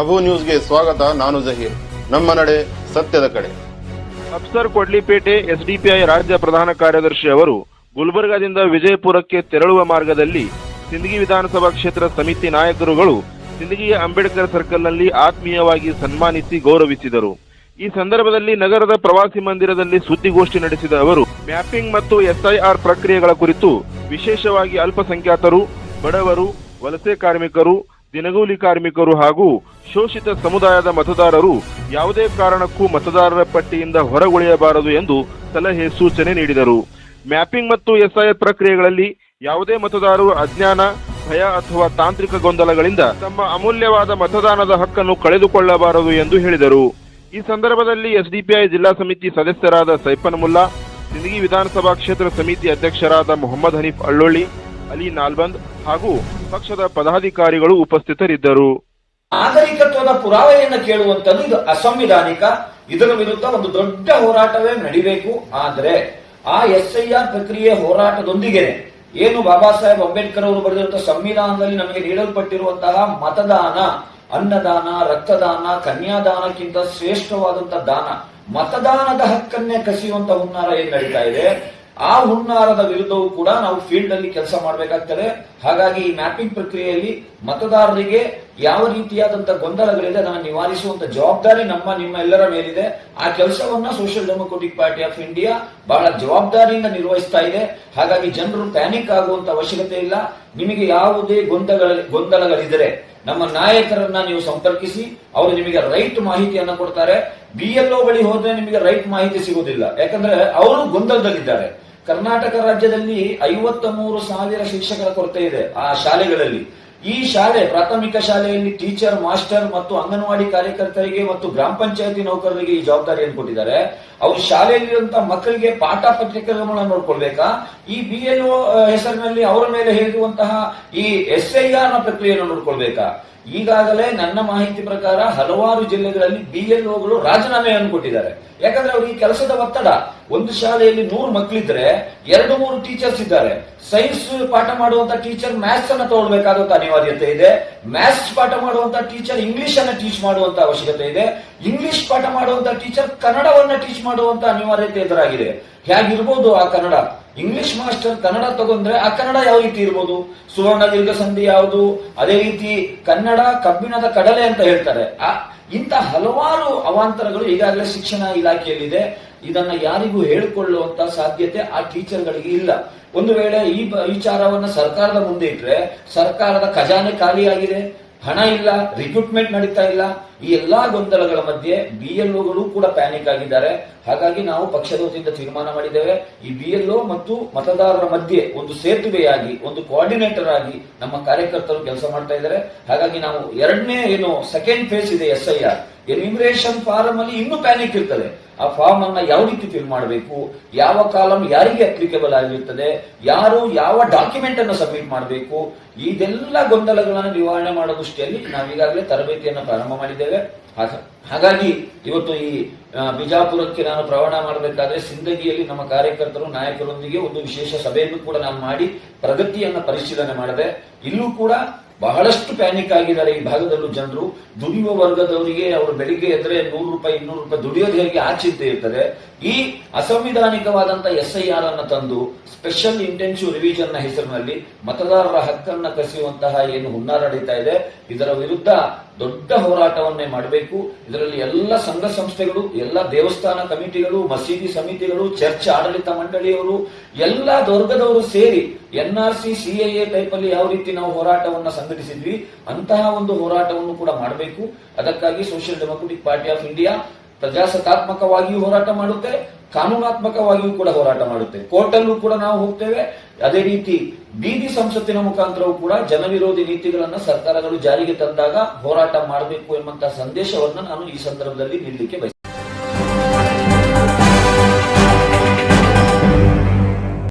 ಅಬು ನ್ಯೂಸ್ಗೆ ಸ್ವಾಗತ, ನಾನು ಜಹೀರ್. ನಮ್ಮ ನಡೆ ಸತ್ಯದ ಕಡೆ. ಅಫ್ಸರ್ ಕೊಡ್ಲಿಪೇಟೆ ಎಸ್ಡಿಪಿಐ ರಾಜ್ಯ ಪ್ರಧಾನ ಕಾರ್ಯದರ್ಶಿ ಅವರು ಗುಲ್ಬರ್ಗಾದಿಂದ ವಿಜಯಪುರಕ್ಕೆ ತೆರಳುವ ಮಾರ್ಗದಲ್ಲಿ ಸಿಂದಗಿ ವಿಧಾನಸಭಾ ಕ್ಷೇತ್ರ ಸಮಿತಿ ನಾಯಕರುಗಳು ಸಿಂದಗಿಯ ಅಂಬೇಡ್ಕರ್ ಸರ್ಕಲ್ನಲ್ಲಿ ಆತ್ಮೀಯವಾಗಿ ಸನ್ಮಾನಿಸಿ ಗೌರವಿಸಿದರು. ಈ ಸಂದರ್ಭದಲ್ಲಿ ನಗರದ ಪ್ರವಾಸಿ ಮಂದಿರದಲ್ಲಿ ಸುದ್ದಿಗೋಷ್ಠಿ ನಡೆಸಿದ ಅವರು, ಮ್ಯಾಪಿಂಗ್ ಮತ್ತು ಎಸ್ಐಆರ್ ಪ್ರಕ್ರಿಯೆಗಳ ಕುರಿತು ವಿಶೇಷವಾಗಿ ಅಲ್ಪಸಂಖ್ಯಾತರು, ಬಡವರು, ವಲಸೆ ಕಾರ್ಮಿಕರು ದಿನಗೂಲಿ ಕಾರ್ಮಿಕರು ಹಾಗೂ ಶೋಷಿತ ಸಮುದಾಯದ ಮತದಾರರು ಯಾವುದೇ ಕಾರಣಕ್ಕೂ ಮತದಾರರ ಪಟ್ಟಿಯಿಂದ ಹೊರಗುಳಿಯಬಾರದು ಎಂದು ಸಲಹೆ ಸೂಚನೆ ನೀಡಿದರು. ಮ್ಯಾಪಿಂಗ್ ಮತ್ತು ಎಸ್ಐ ಪ್ರಕ್ರಿಯೆಗಳಲ್ಲಿ ಯಾವುದೇ ಮತದಾರರು ಅಜ್ಞಾನ, ಭಯ ಅಥವಾ ತಾಂತ್ರಿಕ ಗೊಂದಲಗಳಿಂದ ತಮ್ಮ ಅಮೂಲ್ಯವಾದ ಮತದಾನದ ಹಕ್ಕನ್ನು ಕಳೆದುಕೊಳ್ಳಬಾರದು ಎಂದು ಹೇಳಿದರು. ಈ ಸಂದರ್ಭದಲ್ಲಿ ಎಸ್ಡಿಪಿಐ ಜಿಲ್ಲಾ ಸಮಿತಿ ಸದಸ್ಯರಾದ ಸೈಫನ್ ಮುಲ್ಲಾ ಸಿಂದಗಿ ವಿಧಾನಸಭಾ ಕ್ಷೇತ್ರ ಸಮಿತಿ ಅಧ್ಯಕ್ಷರಾದ ಮೊಹಮ್ಮದ್ ಹನೀಫ್ ಅಳ್ಳೊಳ್ಳಿ ಅಲಿ ನಾಲ್ಬಂದ್ ಹಾಗೂ ಪಕ್ಷದ ಪದಾಧಿಕಾರಿಗಳು ಉಪಸ್ಥಿತರಿದ್ದರು. ನಾಗರಿಕತ್ವದ ಪುರಾವೆಯನ್ನು ಕೇಳುವಂತದ್ದು ಇದು ಅಸಂವಿಧಾನಿಕ. ಇದರ ವಿರುದ್ಧ ಒಂದು ದೊಡ್ಡ ಹೋರಾಟವೇ ನಡಿಬೇಕು. ಆದರೆ ಆ ಎಸ್ ಐ ಪ್ರಕ್ರಿಯೆ ಹೋರಾಟದೊಂದಿಗೆ ಏನು ಬಾಬಾ ಸಾಹೇಬ್ ಅಂಬೇಡ್ಕರ್ ಅವರು ಬರೆದಿರುವಂತಹ ಸಂವಿಧಾನದಲ್ಲಿ ನಮಗೆ ನೀಡಲ್ಪಟ್ಟಿರುವಂತಹ ಮತದಾನ, ಅನ್ನದಾನ, ರಕ್ತದಾನ, ಕನ್ಯಾದಾನಕ್ಕಿಂತ ಶ್ರೇಷ್ಠವಾದಂತಹ ದಾನ, ಮತದಾನದ ಹಕ್ಕನ್ನೇ ಕಸಿಯುವಂತಹ ಹುನ್ನಾರ ಏನ್ ನಡೀತಾ ಇದೆ? ಆ ಹುನ್ನಾರದ ವಿರುದ್ಧವೂ ಕೂಡ ನಾವು ಫೀಲ್ಡ್ ಅಲ್ಲಿ ಕೆಲಸ ಮಾಡಬೇಕಾಗ್ತದೆ. ಹಾಗಾಗಿ ಈ ಮ್ಯಾಪಿಂಗ್ ಪ್ರಕ್ರಿಯೆಯಲ್ಲಿ ಮತದಾರರಿಗೆ ಯಾವ ರೀತಿಯಾದಂತಹ ಗೊಂದಲಗಳಿದೆ ಅದನ್ನು ನಿವಾರಿಸುವಂತ ಜವಾಬ್ದಾರಿ ನಮ್ಮ, ನಿಮ್ಮ ಎಲ್ಲರ ಮೇಲಿದೆ. ಆ ಕೆಲಸವನ್ನ social democratic party of India ಬಹಳ ಜವಾಬ್ದಾರಿಯಿಂದ ನಿರ್ವಹಿಸ್ತಾ ಇದೆ. ಹಾಗಾಗಿ ಜನರು ಪ್ಯಾನಿಕ್ ಆಗುವಂತ ಅವಶ್ಯಕತೆ ಇಲ್ಲ. ನಿಮಗೆ ಯಾವುದೇ ಗೊಂದಲ ಗೊಂದಲಗಳಿದ್ರೆ ನಮ್ಮ ನಾಯಕರನ್ನ ನೀವು ಸಂಪರ್ಕಿಸಿ, ಅವರು ನಿಮಗೆ ರೈಟ್ ಮಾಹಿತಿಯನ್ನ ಕೊಡ್ತಾರೆ. ಬಿ ಎಲ್ ಬಳಿ ಹೋದ್ರೆ ನಿಮಗೆ ರೈಟ್ ಮಾಹಿತಿ ಸಿಗುವುದಿಲ್ಲ. ಯಾಕಂದ್ರೆ ಅವರು ಗೊಂದಲದಲ್ಲಿದ್ದಾರೆ. ಕರ್ನಾಟಕ ರಾಜ್ಯದಲ್ಲಿ ಐವತ್ತ ಮೂರು ಸಾವಿರ ಶಿಕ್ಷಕರ ಕೊರತೆ ಇದೆ ಆ ಶಾಲೆಗಳಲ್ಲಿ. ಈ ಶಾಲೆ, ಪ್ರಾಥಮಿಕ ಶಾಲೆಯಲ್ಲಿ ಟೀಚರ್, ಮಾಸ್ಟರ್ ಮತ್ತು ಅಂಗನವಾಡಿ ಕಾರ್ಯಕರ್ತರಿಗೆ ಮತ್ತು ಗ್ರಾಮ ಪಂಚಾಯತಿ ನೌಕರರಿಗೆ ಈ ಜವಾಬ್ದಾರಿಯನ್ನು ಕೊಟ್ಟಿದ್ದಾರೆ. ಅವ್ರು ಶಾಲೆಯಲ್ಲಿರುವಂತಹ ಮಕ್ಕಳಿಗೆ ಪಾಠ ಪತ್ರಿಕೆಗಳನ್ನ ನೋಡ್ಕೊಳ್ಬೇಕಾ? ಈ ಬಿ ಎಲ್ ಹೆಸರಿನಲ್ಲಿ ಅವರ ಮೇಲೆ ಹೇರುವಂತಹ ಈ ಎಸ್ ಐ ಆರ್ನ ಪ್ರಕ್ರಿಯೆಯನ್ನು ನೋಡ್ಕೊಳ್ಬೇಕಾ? ಈಗಾಗಲೇ ನನ್ನ ಮಾಹಿತಿ ಪ್ರಕಾರ ಹಲವಾರು ಜಿಲ್ಲೆಗಳಲ್ಲಿ ಬಿ ಎಲ್ ಓಗಳು ರಾಜೀನಾಮೆಯನ್ನು ಕೊಟ್ಟಿದ್ದಾರೆ. ಯಾಕಂದ್ರೆ ಈ ಕೆಲಸದ ಒತ್ತಡ. ಒಂದು ಶಾಲೆಯಲ್ಲಿ ನೂರು ಮಕ್ಕಳಿದ್ರೆ ಎರಡು ಮೂರು ಟೀಚರ್ಸ್ ಇದ್ದಾರೆ. ಸೈನ್ಸ್ ಪಾಠ ಮಾಡುವಂತ ಟೀಚರ್ ಮ್ಯಾಥ್ಸ್ ಅನ್ನ ತಗೊಳ್ಬೇಕಾದಂತ ಅನಿವಾರ್ಯತೆ ಇದೆ. ಮ್ಯಾಥ್ಸ್ ಪಾಠ ಮಾಡುವಂತ ಟೀಚರ್ ಇಂಗ್ಲಿಷ್ ಅನ್ನ ಟೀಚ್ ಮಾಡುವಂತ ಅವಶ್ಯಕತೆ ಇದೆ. ಇಂಗ್ಲಿಷ್ ಪಾಠ ಮಾಡುವಂತ ಟೀಚರ್ ಕನ್ನಡವನ್ನ ಟೀಚ್ ಮಾಡುವಂತ ಅನಿವಾರ್ಯತೆ ಎದುರಾಗಿದೆ. ಹೇಗಿರ್ಬೋದು ಆ ಕನ್ನಡ? ಇಂಗ್ಲಿಷ್ ಮಾಸ್ಟರ್ ಕನ್ನಡ ತಗೊಂಡ್ರೆ ಆ ಕನ್ನಡ ಯಾವ ರೀತಿ ಇರ್ಬೋದು? ಸುವರ್ಣ ದೀರ್ಘ ಸಂಧಿ ಯಾವುದು? ಅದೇ ರೀತಿ ಕನ್ನಡ ಕಬ್ಬಿಣದ ಕಡಲೆ ಅಂತ ಹೇಳ್ತಾರೆ. ಆ, ಇಂಥ ಹಲವಾರು ಅವಾಂತರಗಳು ಈಗಾಗಲೇ ಶಿಕ್ಷಣ ಇಲಾಖೆಯಲ್ಲಿದೆ. ಇದನ್ನ ಯಾರಿಗೂ ಹೇಳಿಕೊಳ್ಳುವಂತ ಸಾಧ್ಯತೆ ಆ ಟೀಚರ್ಗಳಿಗೆ ಇಲ್ಲ. ಒಂದು ವೇಳೆ ಈ ವಿಚಾರವನ್ನ ಸರ್ಕಾರದ ಮುಂದೆ ಇಟ್ರೆ ಸರ್ಕಾರದ ಖಜಾನೆ ಖಾಲಿಯಾಗಿದೆ. ಹಣ ಇಲ್ಲ ರಿಕ್ರೂಟ್ಮೆಂಟ್ ನಡೀತಾ ಇಲ್ಲ. ಈ ಎಲ್ಲಾ ಗೊಂದಲಗಳ ಮಧ್ಯೆ ಬಿ ಎಲ್ ಕೂಡ ಪ್ಯಾನಿಕ್ ಆಗಿದ್ದಾರೆ. ಹಾಗಾಗಿ ನಾವು ಪಕ್ಷದ ವತಿಯಿಂದ ತೀರ್ಮಾನ ಮಾಡಿದ್ದೇವೆ. ಈ ಬಿ ಎಲ್ ಮತ್ತು ಮತದಾರರ ಮಧ್ಯೆ ಒಂದು ಸೇತುವೆಯಾಗಿ, ಒಂದು ಕೋಆರ್ಡಿನೇಟರ್ ಆಗಿ ನಮ್ಮ ಕಾರ್ಯಕರ್ತರು ಕೆಲಸ ಮಾಡ್ತಾ ಇದ್ದಾರೆ. ಹಾಗಾಗಿ ನಾವು ಎರಡನೇ ಏನು ಸೆಕೆಂಡ್ ಫೇಸ್ ಇದೆ S I R. Enumeration form ಅಲ್ಲಿ ಇನ್ನೂ ಪ್ಯಾನಿಕ್ ಇರ್ತದೆ. ಆ ಫಾರ್ಮ್ ಅನ್ನ ಯಾವ ರೀತಿ ಫಿಲ್ ಮಾಡಬೇಕು, ಯಾವ ಕಾಲಂ ಯಾರಿಗೆ ಅಪ್ಲಿಕೇಬಲ್ ಆಗಿರುತ್ತದೆ ಯಾರು ಯಾವ ಡಾಕ್ಯುಮೆಂಟ್ ಅನ್ನು ಸಬ್ಮಿಟ್ ಮಾಡಬೇಕು, ಇದೆಲ್ಲ ಗೊಂದಲಗಳನ್ನು ನಿವಾರಣೆ ಮಾಡೋ ದೃಷ್ಟಿಯಲ್ಲಿ ನಾವೀಗಾಗಲೇ ತರಬೇತಿಯನ್ನು ಪ್ರಾರಂಭ ಮಾಡಿದ್ದೇವೆ. ಹಾಗಾಗಿ ಇವತ್ತು ಈ ಬಿಜಾಪುರಕ್ಕೆ ನಾನು ಪ್ರಯಾಣ ಮಾಡಬೇಕಾದ್ರೆ ಸಿಂದಗಿಯಲ್ಲಿ ನಮ್ಮ ಕಾರ್ಯಕರ್ತರು, ನಾಯಕರೊಂದಿಗೆ ಒಂದು ವಿಶೇಷ ಸಭೆಯನ್ನು ಕೂಡ ನಾನು ಮಾಡಿ ಪ್ರಗತಿಯನ್ನು ಪರಿಶೀಲನೆ ಮಾಡಿದೆ, ಇಲ್ಲೂ ಕೂಡ ಬಹಳಷ್ಟು ಪ್ಯಾನಿಕ್ ಆಗಿದ್ದಾರೆ ಈ ಭಾಗದಲ್ಲೂ ಜನರು. ದುಡಿಯುವ ವರ್ಗದವರಿಗೆ ಅವರು ಬೆಳಿಗ್ಗೆ ಎದ್ರೆ ನೂರು ರೂಪಾಯಿ, ಇನ್ನೂರು ರೂಪಾಯಿ ದುಡಿಯೋದು ಹೇಗೆ ಆ ಚಿಂತೆ ಇರ್ತದೆ ಈ ಅಸಂವಿಧಾನಿಕವಾದಂತಹ ಎಸ್ ಐ ಆರ್ ಅನ್ನ ತಂದು ಸ್ಪೆಷಲ್ ಇಂಟೆನ್ಸಿವ್ನ ಹೆಸರಿನಲ್ಲಿ ಮತದಾರರ ಹಕ್ಕನ್ನ ಕಸಿಯುವಂತಹ ಏನು ಹುನ್ನಾರ ನಡೀತಾ ಇದೆ. ಇದರ ವಿರುದ್ಧ ದೊಡ್ಡ ಹೋರಾಟವನ್ನೇ ಮಾಡಬೇಕು. ಇದರಲ್ಲಿ ಎಲ್ಲ ಸಂಘ ಸಂಸ್ಥೆಗಳು, ಎಲ್ಲ ದೇವಸ್ಥಾನ ಕಮಿಟಿಗಳು, ಮಸೀದಿ ಸಮಿತಿಗಳು, ಚರ್ಚ್ ಆಡಳಿತ ಮಂಡಳಿಯವರು, ಎಲ್ಲ ವರ್ಗದವರು ಸೇರಿ N R C CAA type ಅಲ್ಲಿ ಯಾವ ರೀತಿ ನಾವು ಹೋರಾಟವನ್ನು ಸಂಘಟಿಸಿದ್ವಿ, ಅಂತಹ ಒಂದು ಹೋರಾಟವನ್ನು ಕೂಡ ಮಾಡಬೇಕು. ಅದಕ್ಕಾಗಿ social democratic party of India ಪ್ರಜಾಸತ್ತಾತ್ಮಕವಾಗಿಯೂ ಹೋರಾಟ ಮಾಡುತ್ತೆ, ಕಾನೂನಾತ್ಮಕವಾಗಿಯೂ ಕೂಡ ಹೋರಾಟ ಮಾಡುತ್ತೆ. ಕೋರ್ಟಲ್ಲೂ ಕೂಡ ನಾವು ಹೋಗ್ತೇವೆ. ಅದೇ ರೀತಿ ಬೀದಿ ಸಂಸತ್ತಿನ ಮುಖಾಂತರವೂ ಕೂಡ ಜನವಿರೋಧಿ ನೀತಿಗಳನ್ನು ಸರ್ಕಾರಗಳು ಜಾರಿಗೆ ತಂದಾಗ ಹೋರಾಟ ಮಾಡಬೇಕು ಎಂಬಂತಹ ಸಂದೇಶವನ್ನು ನಾನು ಈ ಸಂದರ್ಭದಲ್ಲಿ ನೀಡಲಿಕ್ಕೆ ಬಯಸ್ತೇನೆ.